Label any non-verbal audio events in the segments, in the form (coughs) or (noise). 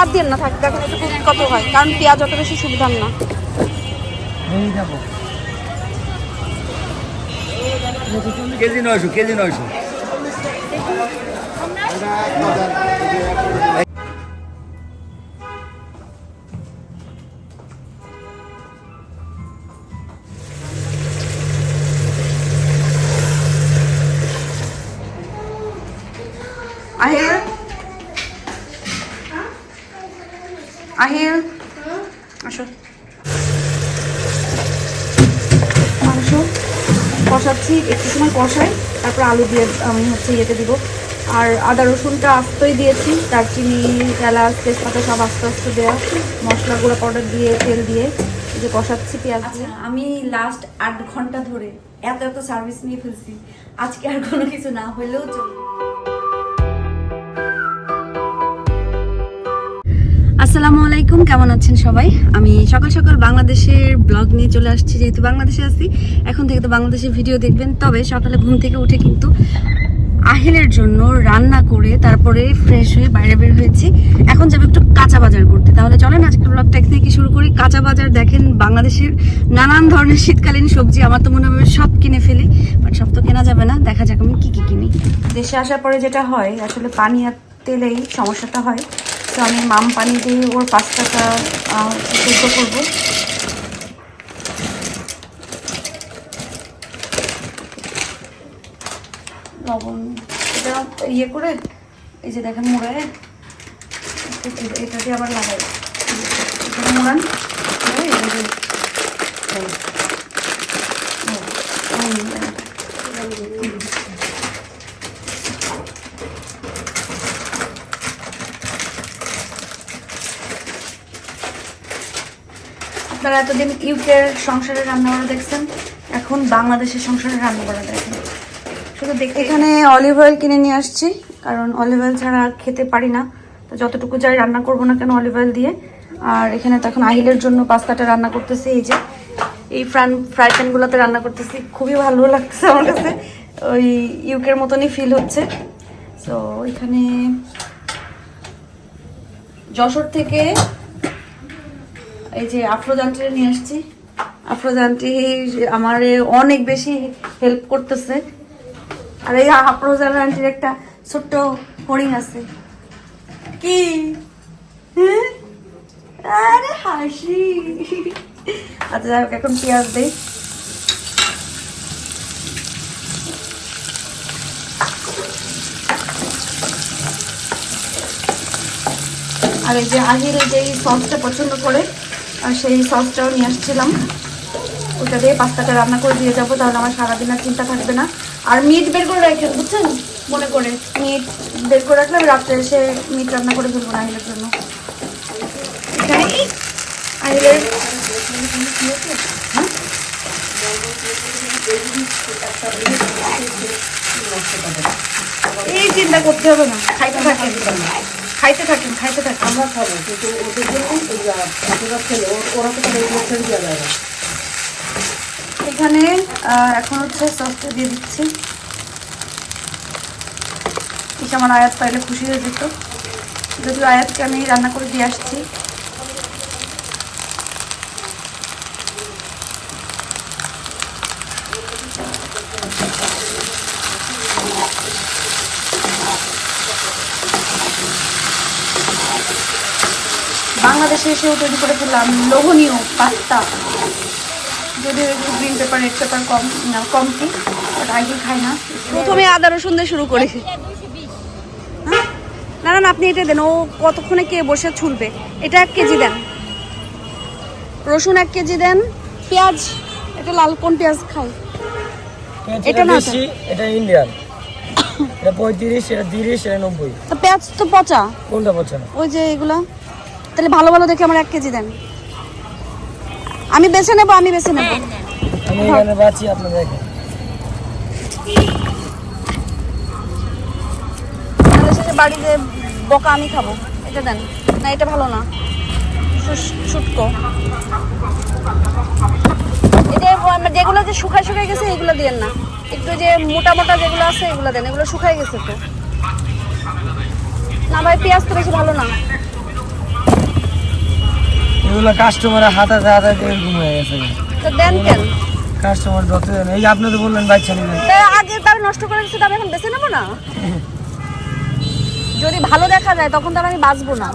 আর দিন না থাকতে দেখেন একটু কত হয়, কারণ পেঁয়াজ অত বেশি সুবিধার না। কেজি নয়শো কেজি নয়শো। আহিল আসো। মাংস কষাচ্ছি, একটু সময় কষাই, তারপর আলু দিয়ে আমি হচ্ছে ইয়েতে দিব। আর আদা রসুনটা আস্তই দিয়েছি, দারচিনি, এলাচ, তেজপাতা সব আস্তে আস্তে দেওয়া মশলা গুঁড়ো পাউডার দিয়ে, তেল দিয়ে এই যে কষাচ্ছি পেঁয়াজ দিয়ে। আমি লাস্ট আট ঘণ্টা ধরে এত এত সার্ভিস নিয়ে ফেলছি। আজকে আর কোনো কিছু না হলেও চলবে। আসসালামু আলাইকুম, কেমন আছেন সবাই? আমি সকাল সকাল বাংলাদেশের ব্লগ নিয়ে চলে আসছি, যেহেতু বাংলাদেশে আছি। এখন থেকে তো বাংলাদেশের ভিডিও দেখবেন, তবে সকালে ঘুম থেকে উঠে কিন্তু আহিলের জন্য রান্না করে তারপরে ফ্রেশ হয়ে বাইরে বের হয়েছি। এখন যাবে একটু কাঁচা বাজার করতে। তাহলে চলেন, আজকে ব্লগটা এখান থেকে শুরু করি। কাঁচা বাজার দেখেন, বাংলাদেশের নানান ধরনের শীতকালীন সবজি। আমার তো মনে হয় সব কিনে ফেলি বাট সব তো কেনা যাবে না। দেখা যাক আমি কী কী কিনি। দেশে আসার পরে যেটা হয়, আসলে পানি আর তেলেই সমস্যাটা হয়। তো আমি মাম পানি দিয়ে ওর পাস্তাটা সেদ্ধ করব লবণ এটা ইয়ে করে এই যে দেখেন মুড়ে এটা দিয়ে আবার লাগাই এটা মুড়ান এই এই যে, এই। ও, হুম, আপনারা এতদিন ইউকের সংসারে রান্না করা দেখছেন, এখন বাংলাদেশের সংসারে রান্না করা দেখেন। শুধু দেখে এখানে অলিভ অয়েল কিনে নিয়ে আসছি, কারণ অলিভ অয়েল ছাড়া খেতে পারি না। তো যতটুকু যাই রান্না করব না কেন অলিভ অয়েল দিয়ে। আর এখানে তো এখন আহিলের জন্য পাস্তাটা রান্না করতেছি, এই যে। এই ফ্রান ফ্রাই প্যানগুলোতে রান্না করতেছি, খুবই ভালো লাগছে আমার কাছে। ওই ইউকের মতনই ফিল হচ্ছে। তো এখানে যশোর থেকে এই যে আফরোজানটি নিয়ে আসছি। আফরোজানটি আমার অনেক বেশি হেল্প করতেছে। আর এই আফরোজান আন্টির একটা ছোট্ট হরিণ আছে। কি? হ্যাঁ? আরে হাসি। আচ্ছা যাই হোক, এখন পেঁয়াজ দেই। আর এই যে আহির যেই সসটা পছন্দ করে আর সেই সসটাও নিয়ে আসছিলাম। ওটা দিয়ে পাস্তাটা রান্না করে দিয়ে যাব, তাহলে আমার সারাদিন আর চিন্তা থাকবে না। আর মিট বের করে রাখেন, বুঝছেন? মনে করে। মিট বের করে রাখলে রাত্রে এসে মিট রান্না করে ফেলব আহিলের জন্য। হ্যাঁ? এই চিন্তা করতে হবে না। খাইতে থাকেন খাইতে থাকেন খাইতে থাকেন। আমরা খাব কিন্তু ওদের জন্য আপনারা খেলে ওরা তো তাহলে এগুলো ছেড়ে দেওয়া যায় না। এখানে এখন হচ্ছে সসটা দিয়ে দিচ্ছি। আমার আয়াত পাইলে খুশি হয়ে যেত। যদিও আয়াতকে আমি রান্না করে দিয়ে আসছি। বাংলাদেশে এসেও তৈরি করে ফেললাম লোভনীয় পাস্তা যদিও একটু গ্রিন পেপার রেড পেপার কম না কম কি বাট আগে খাই না। প্রথমে আদা রসুন দিয়ে শুরু করি। হ্যাঁ? না না আপনি এটা দেন। ও কতক্ষণে কে বসে ছুলবে? এটা এক কেজি দেন। রসুন এক কেজি দেন। পেঁয়াজ এটা লাল কোন পেঁয়াজ খাই? এটা না এটা ইন্ডিয়ান। এটা পঁয়ত্রিশ এটা তিরিশ এটা নব্বই। তো পেঁয়াজ তো পচা? কোনটা পচা? না ওই যে এগুলা। তাহলে ভালো ভালো দেখে আমার এক কেজি দেন। আমি বেছে নেব আমি বেছে নেব। আমি এখানে বাঁচি আপনার দেখেন। বাড়িতে বকা আমি খাব এটা দেন। না এটা ভালো না। শুটকো ব- যেগুলো যে শুকায় শুকায় গেছে এগুলো দিয়েন না। একটু যে মোটা মোটা যেগুলো আছে এগুলো দেন। এগুলো শুকায় গেছে তো। না ভাই পেঁয়াজ তো বেশি ভালো না। এগুলো কাস্টমারের হাতাতে হাতাতে এরকম হয়ে গেছে। তো দেন কেন? কাস্টমার যত দেন এই আপনি তো বললেন বাচ্চা নেবেন তা আগে তার নষ্ট করে গেছে আমি এখন বেছে নেব না? (laughs) যদি ভালো দেখা যায় তখন তার আমি বাঁচবো না।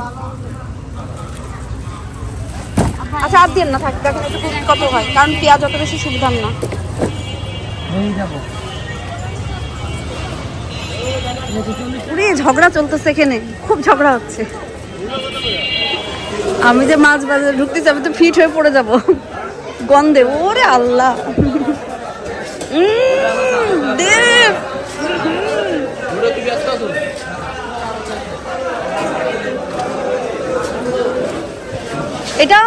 আচ্ছা আর দিন না থাক দেখুন একটু কত হয় কারণ পেঁয়াজ অত বেশি সুবিধার না। ঝগড়া চলতেছে এখানে খুব ঝগড়া হচ্ছে। আমি যে মাছ বাজারে ঢুকতে যাব তো ফিট হয়ে পড়ে যাব। গন্ধে, ওরে আল্লাহ। এটা?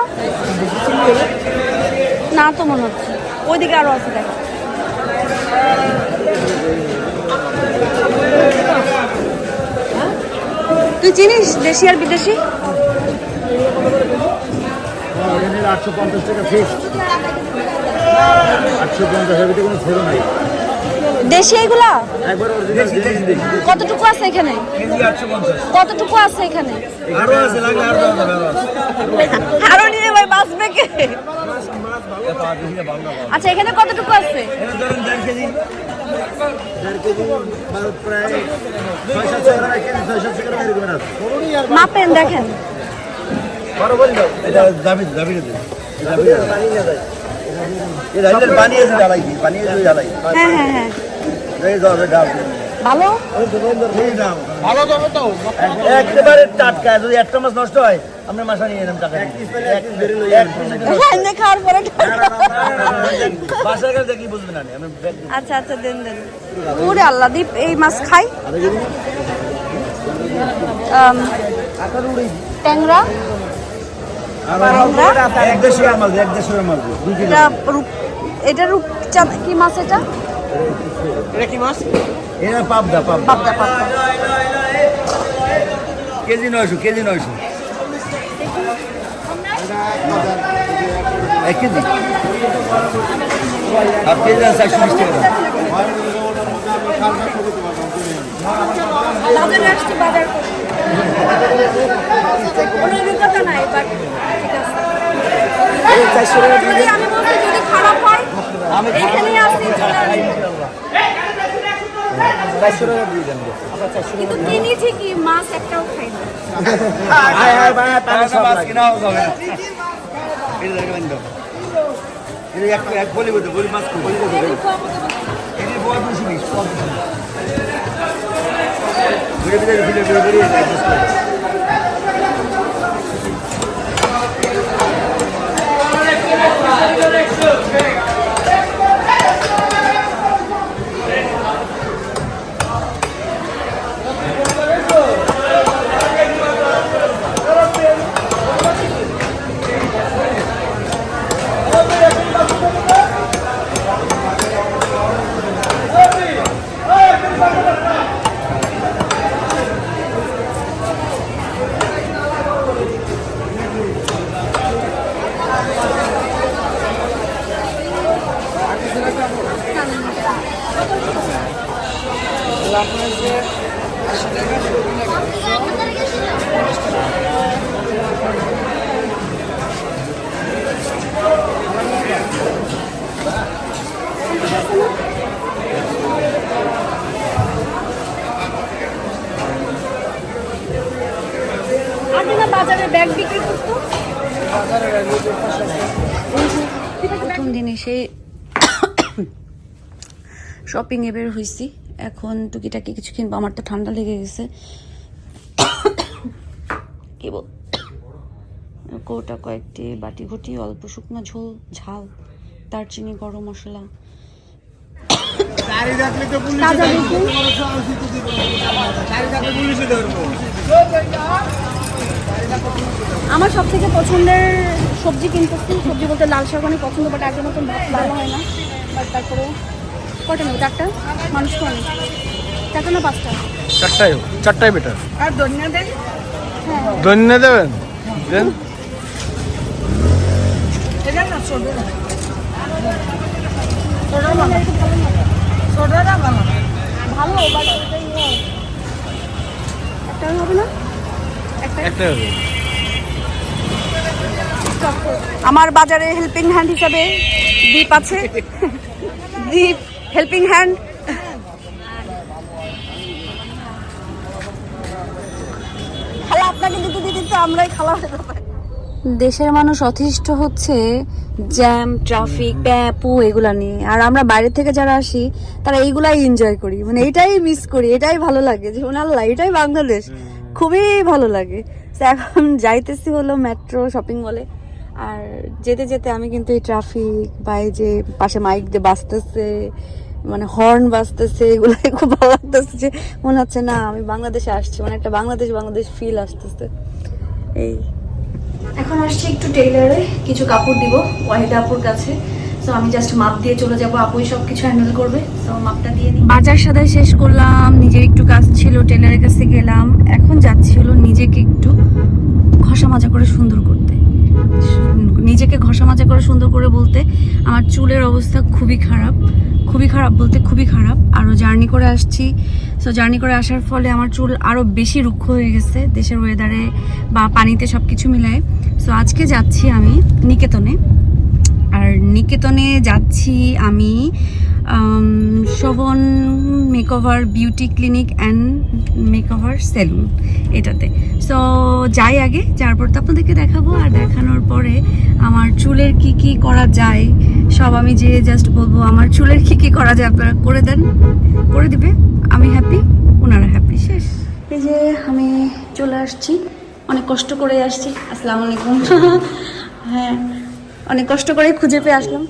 না তো মনে হচ্ছে। ওইদিকে আরও আছে, দেখ। তুই চিনিস দেশি আর বিদেশি? আটশো পঞ্চাশ টাকা ফিক্স আটশো পঞ্চাশের ভিতরে কোনো ছোট নাই। দেশি এগুলা? কতটুকু আছে এখানে? পঞ্চাশ। কতটুকু আছে এখানে? আরও আছে লাগলে আরও আরও নিয়ে ভাই বাঁচবে কে? আচ্ছা এখানে কতটুকু আছে। মাপেন দেখেন। এটা যাবি যাবি রে যাবি এটা এটা বানিয়েছে জ্বালাই বানিয়েছে জ্বালাই হ্যাঁ হ্যাঁ হ্যাঁ এই ভালো ভালো তো একেবারে টাটকা যদি একটা মাছ নষ্ট হয় আমরা মাসা নিয়ে এলাম টাকা খাওয়ার পরে দেখি বুঝবে না। আচ্ছা আচ্ছা দেন দেন ওরে আল্লাহ দীপ এই মাছ খাই ট্যাংরা এক দেড়শো গ্রাম মাছ এটা রূপ এটা রূপচাঁদ কি মাছ এটা? পাবদা পাবদা। পাবদা পাবদা। কেজি নয়শো কেজি নয়শো। এক কেজি। হাফ কেজি আছে একশো বিশ টাকা। দাম। বাজারে আসছি বাজার অভিজ্ঞতা নাই বাট ঠিক আছে আমি বলছি যদি খারাপ হয় এখানে আসছি চলে। কিন্তু তিনি ঠিকই মাছ একটাও খাই না এক বলি বলি মাছ কই? এটির বয় বেশি বিশ, পোয়া বেশি বিশ। ঘুরে ফিরে ঘুরে ফিরে ঘুরে adjust করে। আগে না বাজারে ব্যাগ বিক্রি করতো প্রথম দিন এসে শপিং এ বের হয়েছি এখন টুকিটাকি কিছু কিনবো আমার তো ঠান্ডা লেগে গেছে। কি বল? কৌটা কয়েকটি বাটি ঘটি অল্প শুকনো ঝোল ঝাল দারচিনি গরম মশলা। আমার সব থেকে পছন্দের সবজি কিনতেছি। সবজি বলতে লাল শাক অনেক পছন্দ বাট আগের মতন ভালো হয় না। বাট তারপরেও কটা নেব? চারটা? মানুষ তো অনেক চারটা না পাঁচটা? চারটাই চারটাই বেটার আর ধনিয়া দেন হ্যাঁ। ধন্য দেবেন? দেন। ভালো। বাট একটা না? একটা একটা হবে। তো আমার বাজারে হেল্পিং হ্যান্ড হিসাবে দ্বীপ আছে। (laughs) দীপ হেল্পিং হ্যান্ড খালা আপনাকে দিতে দিতে তো আমরাই খালা হয়ে দেশের মানুষ অতিষ্ঠ হচ্ছে জ্যাম ট্রাফিক প্যাপু এগুলা নিয়ে। আর আমরা বাইরে থেকে যারা আসি তারা এইগুলাই এনজয় করি। মানে এটাই মিস করি এটাই ভালো লাগে। যে আল্লাহ এটাই বাংলাদেশ। খুবই ভালো লাগে। এখন যাইতেছি হলো মেট্রো শপিং মলে আর যেতে যেতে আমি কিন্তু এই ট্রাফিক বা এই যে পাশে মাইক দিয়ে বাজতেছে। মানে হর্ন বাজতেছে এগুলাই (laughs) খুব ভালো লাগতেছে যে মনে হচ্ছে না আমি বাংলাদেশে আসছি। মানে একটা বাংলাদেশ বাংলাদেশ ফিল আসতেছে। এই। এখন আসছি একটু টেইলারে কিছু কাপড় দিব ওয়াহিদা আপুর কাছে। সো আমি জাস্ট মাপ দিয়ে চলে যাব আপুই সব কিছু হ্যান্ডেল করবে। সো মাপটা দিয়ে নিই বাজার সাদাই শেষ করলাম নিজের একটু কাজ ছিল টেলারের কাছে গেলাম। এখন যাচ্ছি হলো নিজেকে একটু ঘষা মাজা করে সুন্দর করতে। নিজেকে ঘষা মাজা করে সুন্দর করে বলতে আমার চুলের অবস্থা খুবই খারাপ খুবই খারাপ বলতে খুবই খারাপ। আরও জার্নি করে আসছি। সো জার্নি করে আসার ফলে আমার চুল আরও বেশি রুক্ষ হয়ে গেছে। দেশের ওয়েদারে বা পানিতে সব কিছু মিলায়। সো আজকে যাচ্ছি আমি নিকেতনে। আর নিকেতনে যাচ্ছি আমি আম, Shobhan makeover beauty clinic and makeover salon এটাতে। সো যাই আগে, যার পর তো আপনাদেরকে দেখাবো, আর দেখানোর পরে আমার চুলের কি কি করা যায়, সব আমি যে জাস্ট বলব, আমার চুলের কি কি করা যায় আপনারা করে দেন, করে দিবে। আমি হ্যাপি ওনারা হ্যাপি শেষ। এই যে আমি চলে আসছি, অনেক কষ্ট করে আসছি, আসসালামু আলাইকুম। (laughs) হ্যাঁ অনেক কষ্ট করে খুঁজে পেয়ে আসলাম।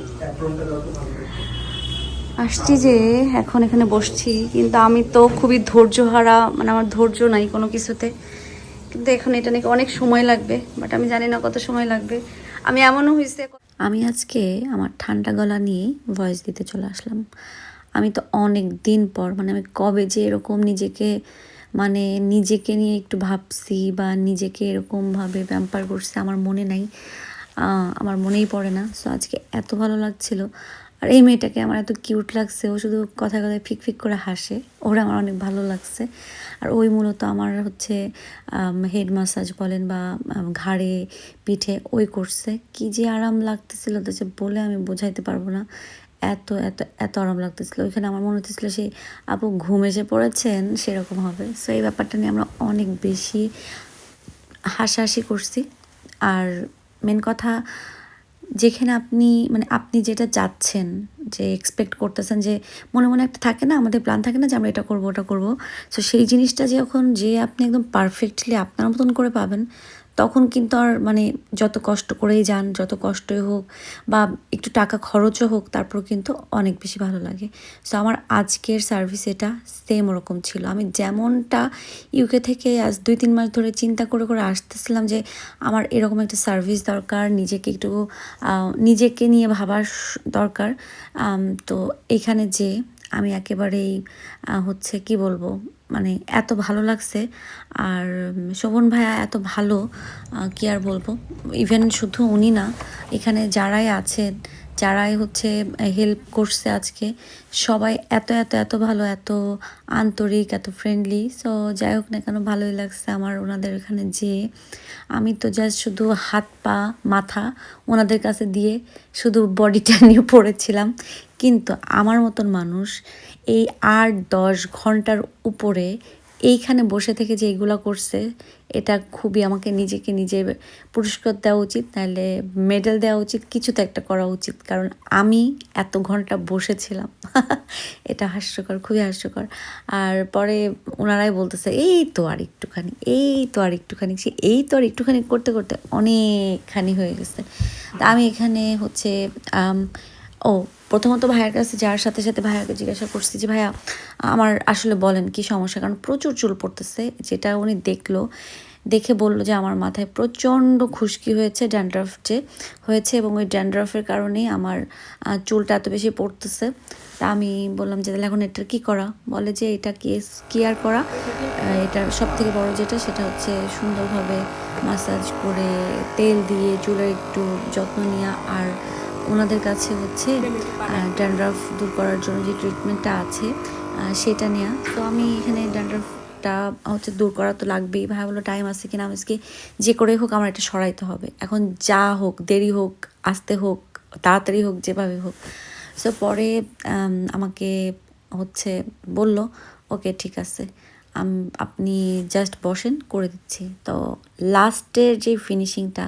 আসছি যে এখন এখানে বসছি, কিন্তু আমি তো খুবই ধৈর্যহারা মানে আমার ধৈর্য নাই কোনো কিছুতে। কিন্তু এখন এটা নাকি অনেক সময় লাগবে বাট আমি জানি না কত সময় লাগবে। আমি এমনও হয়েছে আমি আজকে আমার ঠান্ডা গলা নিয়ে ভয়েস দিতে চলে আসলাম। আমি তো অনেক দিন পর মানে আমি কবে যে এরকম নিজেকে মানে নিজেকে নিয়ে একটু ভাবছি বা নিজেকে এরকমভাবে ব্যাম্পার করছি, আমার মনে নাই আমার মনেই পড়ে না। সো আজকে এত ভালো লাগছিল। আর এই মেয়েটাকে আমার এত কিউট লাগছে, ও শুধু কথা কথায় ফিক ফিক করে হাসে। ওরা আমার অনেক ভালো লাগছে। আর ওই মূলত আমার হচ্ছে হেড মাসাজ বলেন বা ঘাড়ে, পিঠে, ওই করছে। কি যে আরাম লাগতেছিল তো যে বলে আমি বোঝাইতে পারব না। এত এত এত আরাম লাগতেছিল। ওইখানে আমার মনে হচ্ছিল সেই আপু, ঘুম এসে পড়েছেন? সেরকম হবে। সো এই ব্যাপারটা নিয়ে আমরা অনেক বেশি হাসাহাসি করছি। আর মেন কথা যেখানে আপনি মানে আপনি যেটা চাচ্ছেন, যে এক্সপেক্ট করতেছেন যে মনে মনে একটা থাকে না, আমাদের প্ল্যান থাকে না যে আমরা এটা করব, ওটা করব। সো সেই জিনিসটা যখন যে আপনি একদম পারফেক্টলি আপনার মতন করে পাবেন তখন কিন্তু আর মানে যত কষ্ট করেই যান, যত কষ্টই হোক বা একটু টাকা খরচও হোক তারপর কিন্তু অনেক বেশি ভালো লাগে। সো আমার আজকের সার্ভিস এটা সেম ওরকম ছিল। আমি যেমনটা ইউকে থেকে আজ দুই তিন মাস ধরে চিন্তা করে করে আসতেছিলাম যে আমার এরকম একটা সার্ভিস দরকার, নিজেকে একটু নিজেকে নিয়ে ভাবার দরকার। তো এখানে যে আমি একেবারেই হচ্ছে কি বলব মানে এত ভালো লাগছে। আর, শোভন ভাইয়া এত ভালো কি আর বলব ইভেন শুধু উনি না, এখানে যারাই আছেন যারাই হচ্ছে হেল্প করছে আজকে, সবাই এত এত এত ভালো, এত আন্তরিক, এত ফ্রেন্ডলি সো যাই হোক না কেন ভালোই লাগছে আমার ওনাদের এখানে যেয়ে। আমি তো জাস্ট শুধু হাত, পা, মাথা ওনাদের কাছে দিয়ে শুধু বডিটা (laughs) নিয়ে পড়েছিলাম। কিন্তু আমার মতন মানুষ এই আট, দশ ঘণ্টার উপরে এইখানে বসে থেকে যে এইগুলো করছে, এটা খুবই আমাকে নিজেকে নিজে পুরস্কার দেওয়া উচিত, নাহলে মেডেল দেওয়া উচিত, কিছু তো একটা করা উচিত। কারণ আমি এত ঘণ্টা বসেছিলাম, (laughs) এটা হাস্যকর, খুবই হাস্যকর। আর পরে ওনারাই বলতেছে, এই তো আর একটুখানি, এই তো আর একটুখানি। সে, এই তো আর একটুখানি করতে করতে অনেকখানি হয়ে গেছে। তা আমি এখানে হচ্ছে ও প্রথমত ভাইয়ের কাছে যাওয়ার সাথে সাথে ভাইয়াকে জিজ্ঞাসা করছি যে, ভাইয়া, আমার আসলে বলেন কি সমস্যা? কারণ প্রচুর চুল পড়তেছে, যেটা উনি দেখল। দেখে বলল যে, আমার মাথায় প্রচণ্ড খুশকি হয়েছে, ড্যান্ড্রাফ যে হয়েছে এবং ওই ড্যান্ড্রাফের কারণেই আমার চুলটা এত বেশি পড়তেছে। তা আমি বললাম যে, তাহলে এখন এটার কী করা? বলে যে, এটা কি কেয়ার করা? এটার সব থেকে বড় যেটা, সেটা হচ্ছে সুন্দরভাবে মাসাজ করে তেল দিয়ে চুলের একটু যত্ন নেওয়া আর ওনাদের কাছে হচ্ছে ড্যান্ড্রাফ দূর করার জন্য যে ট্রিটমেন্টটা আছে সেটা নেওয়া তো আমি এখানে ড্যান্ড্রাফ দাগটা হচ্ছে দূর করা তো লাগবেই। ভাই বলল টাইম আছে কিনা? আমি আজকে যে করে হোক, আমার এটা সরাইতে হবে। এখন যা হোক, দেরি হোক, আসতে হোক, তাড়াতাড়ি হোক, যেভাবে হোক। সো পরে আমাকে হচ্ছে বলল ওকে ঠিক আছে। আপনি জাস্ট বসেন, করে দিচ্ছি। তো লাস্টের যে ফিনিশিংটা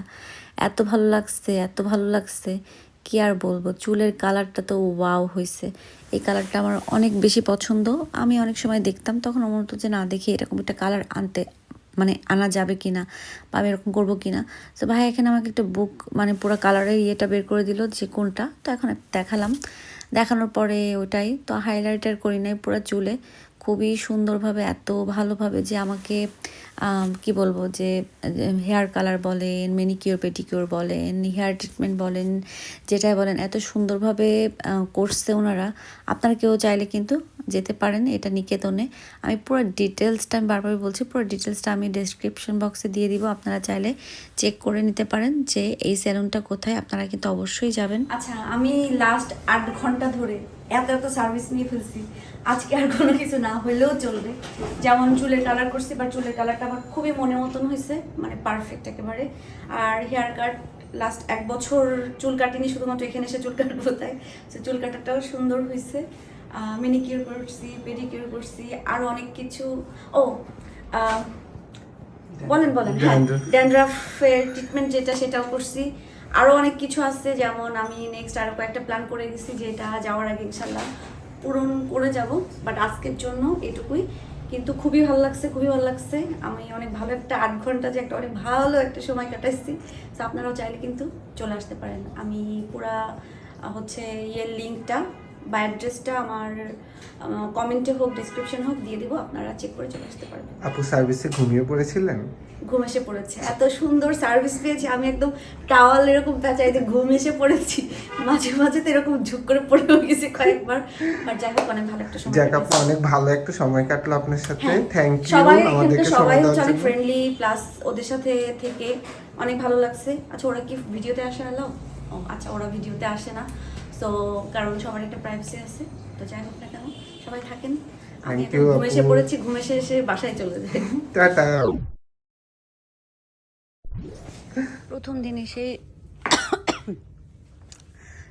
এত ভালো লাগছে, এত ভালো লাগছে। কি আর বলব? চুলের কালারটা তো ওয়াও হয়েছে এই কালারটা আমার অনেক বেশি পছন্দ। আমি অনেক সময় দেখতাম, তখন আমার মতো যে, না, দেখি এরকম একটা কালার আনতে মানে আনা যাবে কি না বা আমি এরকম করব কি না তো ভাই এখানে আমাকে একটা বুক মানে পুরো কালারের ইয়েটা বের করে দিল যে, কোনটা? তো এখন দেখালাম। দেখানোর পরে ওটাই, তো হাইলাইটার করি নাই পুরো চুলে। খুবই সুন্দরভাবে এত ভালোভাবে যে আমাকে আম, কি বলব যে হেয়ার কালার বলেন মেনিকিওর পেটিকিওর বলেন হেয়ার ট্রিটমেন্ট বলেন যেটাই বলেন এত সুন্দরভাবে করছে ওনারা। আপনারা কেউ চাইলে কিন্তু যেতে পারেন এটা নিকেতনে। আমি পুরো ডিটেলসটা আমি বারবার বলছি পুরো ডিটেলসটা আমি ডেসক্রিপশন বক্সে দিয়ে দিব। আপনারা চাইলে চেক করে নিতে পারেন যে এই স্যালুনটা কোথায় আপনারা কিন্তু অবশ্যই যাবেন। আচ্ছা আমি লাস্ট আট ঘণ্টা ধরে এত এত সার্ভিস নিয়ে ফেলছি। আজকে আর কোনো কিছু না হলেও চলবে। যেমন চুলের কালার করছি বা চুলের কালারটা আমার খুবই মনের মতন হয়েছে মানে পারফেক্ট একেবারে। আর হেয়ার কাট লাস্ট এক বছর চুল কাটিনি শুধুমাত্র এখানে এসে চুল কাটবো তাই। চুল কাটাটাও সুন্দর হয়েছে। মিনি মিনিকিউর করছি পেডিকিউর করছি আরও অনেক কিছু। ও বলেন বলেন হ্যাঁ ড্যান্ড্রাফের ট্রিটমেন্ট যেটা সেটাও করছি। আরও অনেক কিছু আছে, যেমন আমি নেক্সট আরও কয়েকটা প্ল্যান করে গেছি যেটা যাওয়ার আগে ইনশাল্লাহ পূরণ করে যাব বাট আজকের জন্য এটুকুই। কিন্তু খুবই ভালো লাগছে, খুবই ভালো লাগছে। আমি অনেক ভালো একটা আট ঘণ্টা যে একটা অনেক ভালো একটা সময় কাটাইছি। তো আপনারাও চাইলে কিন্তু চলে আসতে পারেন। আমি পুরা, হচ্ছে ইয়ের লিঙ্কটা বা অ্যাড্রেসটা আমার কমেন্টে হোক ডিসক্রিপশন হোক দিয়ে দিব আপনারা চেক করে চলে আসতে পারবেন। আপু সার্ভিসে ঘুমিয়ে পড়েছিলেন? ঘুম এসে পড়েছে। এত সুন্দর সার্ভিস পেয়েছি আমি একদম টাওয়াল এরকম পেঁচাই যে ঘুম এসে পড়েছি মাঝে মাঝে তো এরকম ঝুঁক করে পড়েও গেছি কয়েকবার বাট যাই হোক অনেক ভালো একটা সময় যাক আপু অনেক ভালো একটা সময় কাটলো আপনার সাথে। থ্যাংক ইউ সবাই আমাদেরকে সবাই হচ্ছে অনেক ফ্রেন্ডলি প্লাস ওদের সাথে থেকে অনেক ভালো লাগছে। আচ্ছা ওরা কি ভিডিওতে আসে আলো আচ্ছা ওরা ভিডিওতে আসে না। তো কারণ সবার একটা প্রাইভেসি আছে। তো যাই হোক না কেন সবাই থাকেন। আমি Thank ঘুম এসে পড়েছি ঘুম এসে এসে বাসায় চলে যাই। টাটা। প্রথম দিন এসে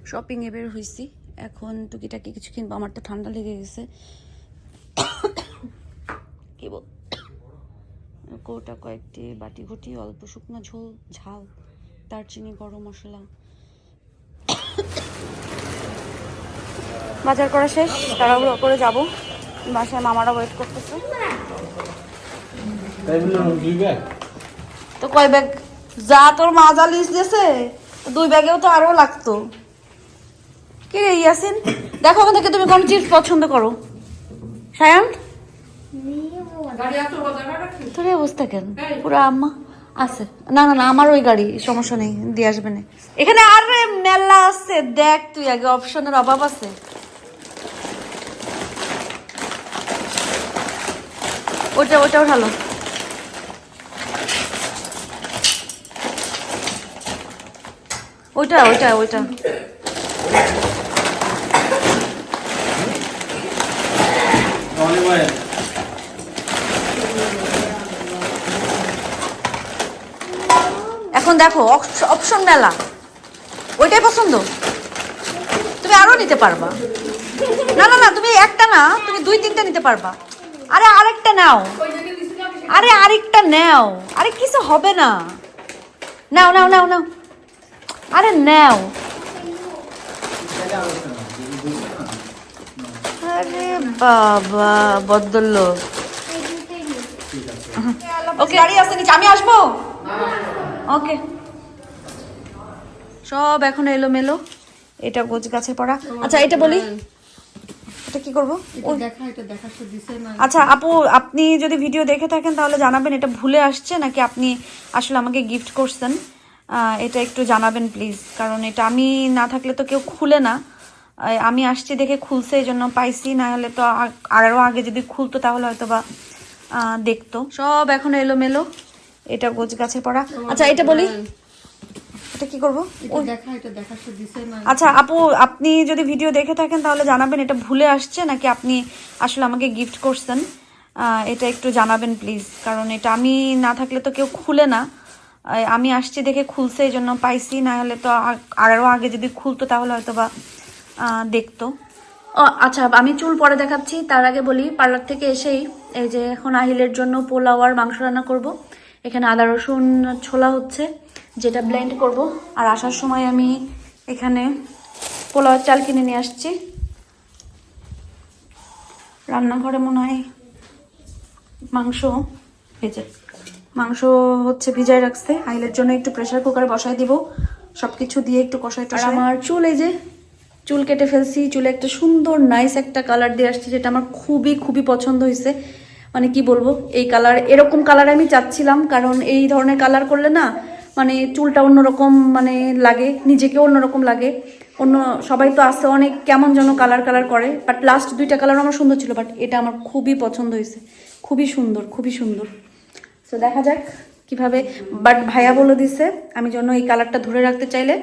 শপিং এ বের হয়েছি। এখন টুকিটাকি কিছু কিনবো আমার তো ঠান্ডা লেগে গেছে। কি বল? কৌটা কয়েকটি বাটি ঘটি অল্প শুকনো ঝোল ঝাল দারচিনি গরম মশলা বাজার করা শেষ তাড়াহুড়ো করে যাব। বাসায় মামারা ওয়েট করতেছে। তো কয় ব্যাগ যা তোর মাজা লিস্ট দিয়েছে দুই ব্যাগেও তো আরও লাগতো। কি রে ইয়াসিন? দেখো ওখান থেকে তুমি কোন চিপস পছন্দ করো। সায়ান? তোর অবস্থা কেন? পুরো আম্মা আছে। না না না আমার ওই গাড়ি সমস্যা নেই দিয়ে আসবে না। এখানে আর মেলা আছে দেখ তুই আগে অপশনের অভাব আছে। ওটা ওটা উঠালো। ওইটা ওইটা ওইটা এখন দেখো অপশন মেলা। ওইটাই পছন্দ? তুমি আরও নিতে পারবা। না না না, তুমি একটা না, তুমি দুই তিনটা নিতে পারবা। আরে আরেকটা নাও। আরে আরেকটা নাও। আরে কিছু হবে না। নাও নাও নাও নাও। আরে নাও। আরে বাবা বদল ওকে গাড়ি আসতে নিচে আমি আসব? ওকে। সব এখন এলো মেলো এটা গোছ গাছের পড়া। আচ্ছা এটা বলি। এটা কি করব? আচ্ছা আপু আপনি যদি ভিডিও দেখে থাকেন তাহলে জানাবেন এটা ভুলে আসছে নাকি আপনি আসলে আমাকে গিফট করছেন? এটা একটু জানাবেন প্লিজ কারণ এটা আমি না থাকলে তো কেউ খুলে না। আমি আসছি দেখে খুলছে এই জন্য পাইছি না হলে তো আ- আরও আগে যদি খুলতো তাহলে হয়তো বা দেখতো। সব এখন এলো মেলো এটা গোছ গাছের পড়া আচ্ছা এটা বলি। এটা কি করব? আচ্ছা আপু আপনি যদি ভিডিও দেখে থাকেন তাহলে জানাবেন এটা ভুলে আসছে নাকি আপনি আসলে আমাকে গিফট করছেন? এটা একটু জানাবেন প্লিজ কারণ এটা আমি না থাকলে তো কেউ খুলে না। আমি আসছি দেখে খুলছে এই জন্য পাইছি না হলে তো আরও আগে যদি খুলতো তাহলে হয়তো বা দেখতো। ও আচ্ছা আমি চুল পরে দেখাচ্ছি তার আগে বলি পার্লার থেকে এসেই এই যে এখন আহিলের জন্য পোলাও আর মাংস রান্না করব। এখানে আদা রসুন ছোলা হচ্ছে। যেটা ব্লেন্ড করব। আর আসার সময় আমি এখানে পোলাওয়ের চাল কিনে নিয়ে আসছি। রান্নাঘরে মনে হয় মাংস ভেজে মাংস হচ্ছে ভিজায় রাখছে। আইলের জন্য একটু প্রেশার কুকারে বসাই দিব। সব কিছু দিয়ে একটু কষাই টষাই আমার চুল এই যে চুল কেটে ফেলছি। চুলে একটা সুন্দর নাইস একটা কালার দিয়ে আসছে যেটা আমার খুবই খুবই পছন্দ হয়েছে। মানে কি বলব এই কালার এরকম কালার আমি চাচ্ছিলাম। কারণ এই ধরনের কালার করলে না মানে চুলটা অন্যরকম মানে লাগে নিজেকেও অন্যরকম লাগে। অন্য সবাই তো আসে অনেক কেমন যেন কালার কালার করে বাট লাস্ট দুইটা কালার আমার সুন্দর ছিল বাট এটা আমার খুবই পছন্দ হয়েছে। খুবই সুন্দর খুবই সুন্দর। তো দেখা যাক কীভাবে বাট ভাইয়া বলে দিছে, আমি জন্য এই কালারটা ধরে রাখতে চাইলে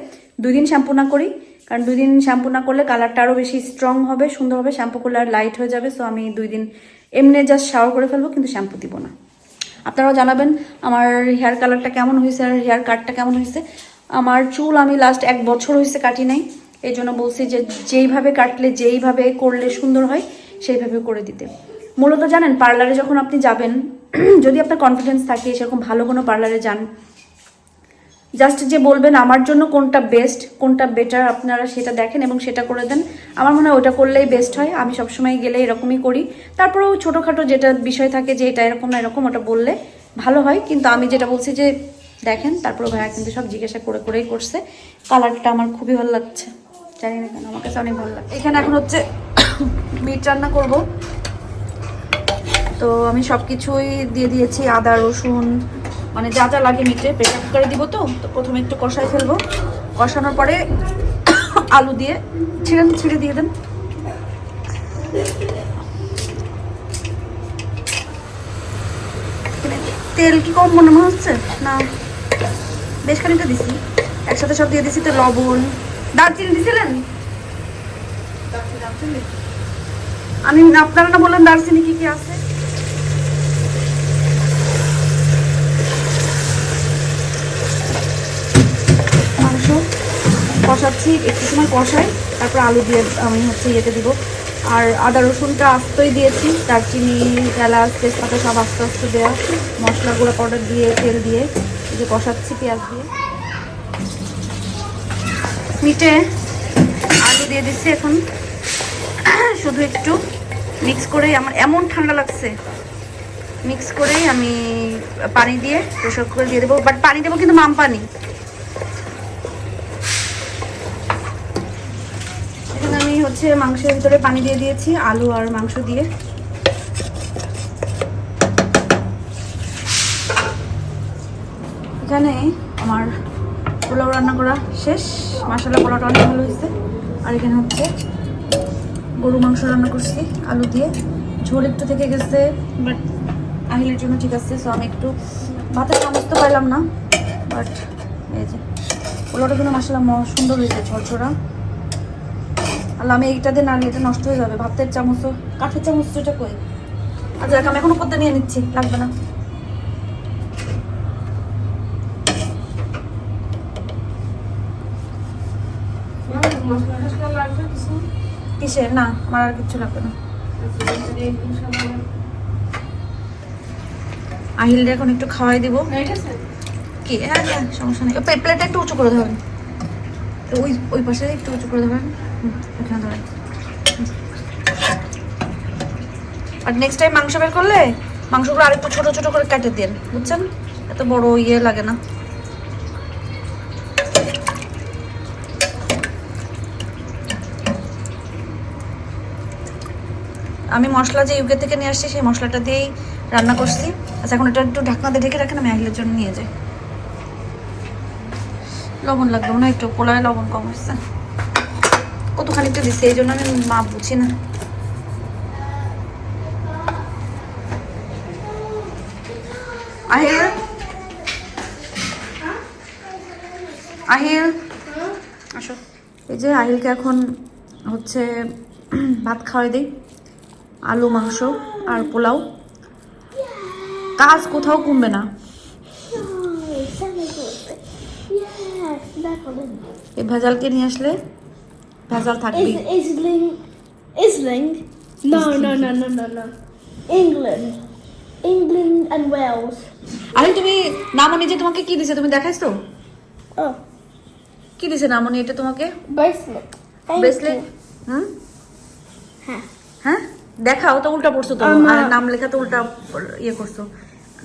দুই দিন শ্যাম্পু না করি, কারণ দুই দিন শ্যাম্পু না করলে কালারটা আরও বেশি স্ট্রং হবে, সুন্দর হবে শ্যাম্পু করলে আর লাইট হয়ে যাবে সো আমি দুই দিন এমনি জাস্ট শাওয়ার করে ফেলব, কিন্তু শ্যাম্পু দিব না। আপনারাও জানাবেন আমার হেয়ার কালারটা কেমন হয়েছে আর হেয়ার কাটটা কেমন হয়েছে। আমার চুল আমি লাস্ট এক বছর হয়েছে কাটি নাই এই জন্য বলছি যে যেইভাবে কাটলে, যেইভাবে করলে সুন্দর হয়, সেইভাবে করে দিতে। মূলত জানেন পার্লারে যখন আপনি যাবেন, (clears throat) যদি আপনার কনফিডেন্স থাকে, সেরকম ভালো কোনো পার্লারে যান জাস্ট যে বলবেন আমার জন্য কোনটা বেস্ট কোনটা বেটার আপনারা সেটা দেখেন এবং সেটা করে দেন। আমার মনে হয় ওটা করলেই বেস্ট হয়। আমি সবসময় গেলে এরকমই করি। তারপরেও ছোটোখাটো যেটা বিষয় থাকে যে এটা এরকম না এরকম, ওটা বললে ভালো হয়। কিন্তু আমি যেটা বলছি যে দেখেন, তারপরে ভাইয়া কিন্তু সব জিজ্ঞাসা করে, করেই করছে। কালারটা আমার খুবই ভালো লাগছে। জানি না কেন, আমার কাছে অনেক ভালো লাগছে। এখানে এখন হচ্ছে মিট রান্না করব। তো আমি সব কিছুই দিয়ে দিয়েছি, আদা, রসুন মানে যা যা লাগে মিটে প্রেশার কুকারে দিব তো তো প্রথমে একটু কষাই ফেলব। কষানোর পরে (coughs) আলু দিয়ে ছিঁড়েন ছিঁড়ে দিয়ে দেন। তেল কি কম মনে মনে হচ্ছে? না। বেশ খানিকটা দিছি। একসাথে সব দিয়ে দিছি তো লবণ। দারচিনি দিছিলেন? আমি আপনারা না বললেন দারচিনি কি কি আছে মাংস কষাচ্ছি, একটু সময় কষাই, তারপর আলু দিয়ে আমি হচ্ছে ইয়েতে দিব। আর আদা রসুনটা আস্তই দিয়েছি, দারচিনি, এলাচ, তেজপাতা সব আস্তে আস্তে দেওয়া মশলা গুঁড়ো পাউডার দিয়ে, তেল দিয়ে যে কষাচ্ছি পেঁয়াজ দিয়ে। মিটে আলু দিয়ে দিচ্ছি এখন। শুধু একটু মিক্স করে আমার এমন ঠান্ডা লাগছে। মিক্স করেই আমি পানি দিয়ে প্রেশার কুকার দিয়ে দেবো বাট পানি দেবো কিন্তু মাম পানি এখানে আমি হচ্ছে মাংসের ভিতরে পানি দিয়ে দিয়েছি, আলু আর মাংস দিয়ে। এখানে আমার পোলাও রান্না করা শেষ। মশলা পোলাওটা অনেক ভালো হয়েছে। আর এখানে হচ্ছে গরু মাংস রান্না করছি, আলু দিয়ে। ঝোল একটু থেকে গেছে বাট আহিলের জন্য ঠিক আছে সো আমি একটু ভাতের চামচ তো পাইলাম না। বাট এই যে পোলাওটা কিন্তু মশলা সুন্দর হয়েছে ঝরঝরা। আল্লাহ, আমি এইটা দিয়ে না নিলে এটা নষ্ট হয়ে যাবে। ভাতের চামচও কাঠের চামচ এটা কই। আচ্ছা আমি এখনও করতে নিয়ে নিচ্ছি, লাগবে না। কিসের? না কিচ্ছু লাগবে না। এখন একটু খাওয়াই হ্যাঁ হ্যাঁ সমস্যা নেই। প্লেটটা একটু উঁচু করে ধরেন। ওই ওই পাশে একটু উঁচু করে ধরেন হুম, এখানে ধরেন হুম। আর নেক্সট টাইম মাংস বের করলে, মাংসগুলো আরেকটু ছোট ছোট করে কেটে দেন, বুঝছেন? এত বড় ইয়ে লাগে না। আমি মশলা যে ইউকে থেকে নিয়ে আসছি, সেই মশলাটা দিয়েই রান্না করছি। আচ্ছা এখন এটা একটু ঢাকনা দিয়ে ঢেকে রাখেন, আমি আহিলের জন্য নিয়ে যাই। লবণ লাগবে হয় একটু পোলায় লবণ কম হচ্ছে। কত খানিকটা দিচ্ছে, এই জন্য আমি মাপ বুঝি না। আহিল আহিল আসো এই যে আহিলকে এখন হচ্ছে ভাত খাওয়াই দিই আলু মাংস আর পোলাও কাজ কোথাও কমবে না. এই ভেজালকে নিয়ে আসলে ভেজাল থাকবে Isling? No, no, no, no, no, no. England. England and Wales. আরে তুমি নামনি যে তোমাকে কি দিছে তুমি দেখাইছো? Oh, কি দিছে নামনি এটা তোমাকে. Thank ব্রেসলেট হুম? হ্যাঁ। হ্যাঁ? দেখাও তো উল্টা পড়ছো তো। আর নাম লেখা তো উল্টা ইয়ে করছ।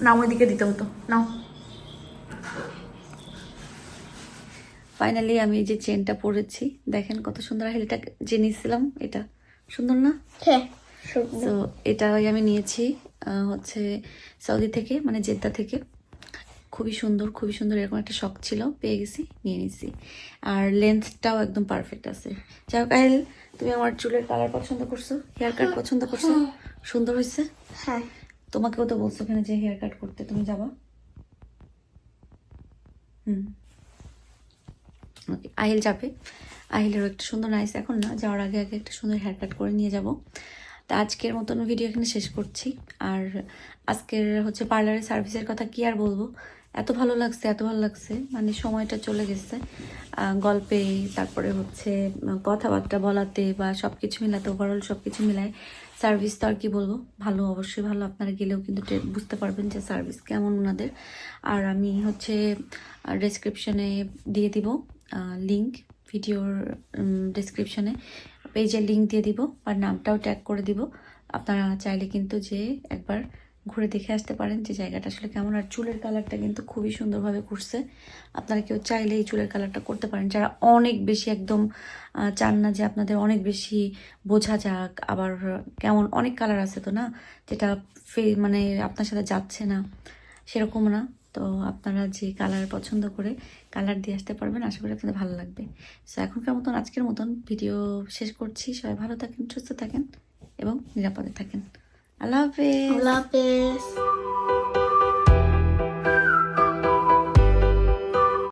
নাম ওইদিকে দিতে হতো। নাও। ফাইনালি আমি যে চেনটা পরেছি। দেখেন কত সুন্দর হেলটা যে নিয়েছিলাম এটা। সুন্দর না? হ্যাঁ। তো এটা আমি নিয়েছি। হচ্ছে সৌদি থেকে মানে জেদ্দা থেকে। খুবই সুন্দর খুবই সুন্দর এরকম একটা শখ ছিল পেয়ে গেছি নিয়ে নিছি। আর লেন্থটাও একদম পারফেক্ট আছে। যাই হোক আহিল তুমি আমার চুলের কালার পছন্দ করছ? হেয়ার কাট পছন্দ করছ? সুন্দর হয়েছে? হ্যাঁ। তোমাকেও তো বলছো ওখানে যে হেয়ার কাট করতে তুমি যাবা? হুম। Okay, আহিল যাবে। আহিলেরও একটা সুন্দর নাইস এখন না যাওয়ার আগে আগে একটা সুন্দর হেয়ার কাট করে নিয়ে যাব। তা আজকের মতন ভিডিও এখানে শেষ করছি। আর আজকের হচ্ছে পার্লারের সার্ভিসের কথা কি আর বলব? এত ভালো লাগছে, এত ভালো লাগছে। মানে সময়টা চলে গেছে। গল্পে, তারপরে হচ্ছে কথাবার্তা বলাতে বা সব কিছু মিলাতে ওভারঅল সব কিছু মিলায় সার্ভিস তো আর কি বলব? ভালো, অবশ্যই ভালো। আপনারা গেলেও কিন্তু বুঝতে পারবেন যে সার্ভিস কেমন ওনাদের। আর আমি হচ্ছে ডেসক্রিপশনে দিয়ে দিব লিঙ্ক ভিডিওর ডেসক্রিপশনে পেজের লিঙ্ক দিয়ে দিব আর নামটাও ট্যাগ করে দিব। আপনারা চাইলে কিন্তু যে একবার ঘুরে দেখে আসতে পারেন যে জায়গাটা আসলে কেমন। আর চুলের কালারটা কিন্তু খুবই সুন্দরভাবে করছে আপনারা কেউ চাইলে এই চুলের কালারটা করতে পারেন। যারা অনেক বেশি একদম চান না যে আপনাদের অনেক বেশি বোঝা যাক, আবার কেমন অনেক কালার আছে তো না, যেটা ফে মানে আপনার সাথে যাচ্ছে না, সেরকম না। তো আপনারা যে কালার পছন্দ করে কালার দিয়ে আসতে পারবেন, আশা করি আপনাদের ভালো লাগবে। সো এখনকার মতন, আজকের মতন ভিডিও শেষ করছি। সবাই ভালো থাকেন, সুস্থ থাকেন এবং নিরাপদে থাকেন। আল্লাহ হাফেজ। আল্লাহ হাফেজ।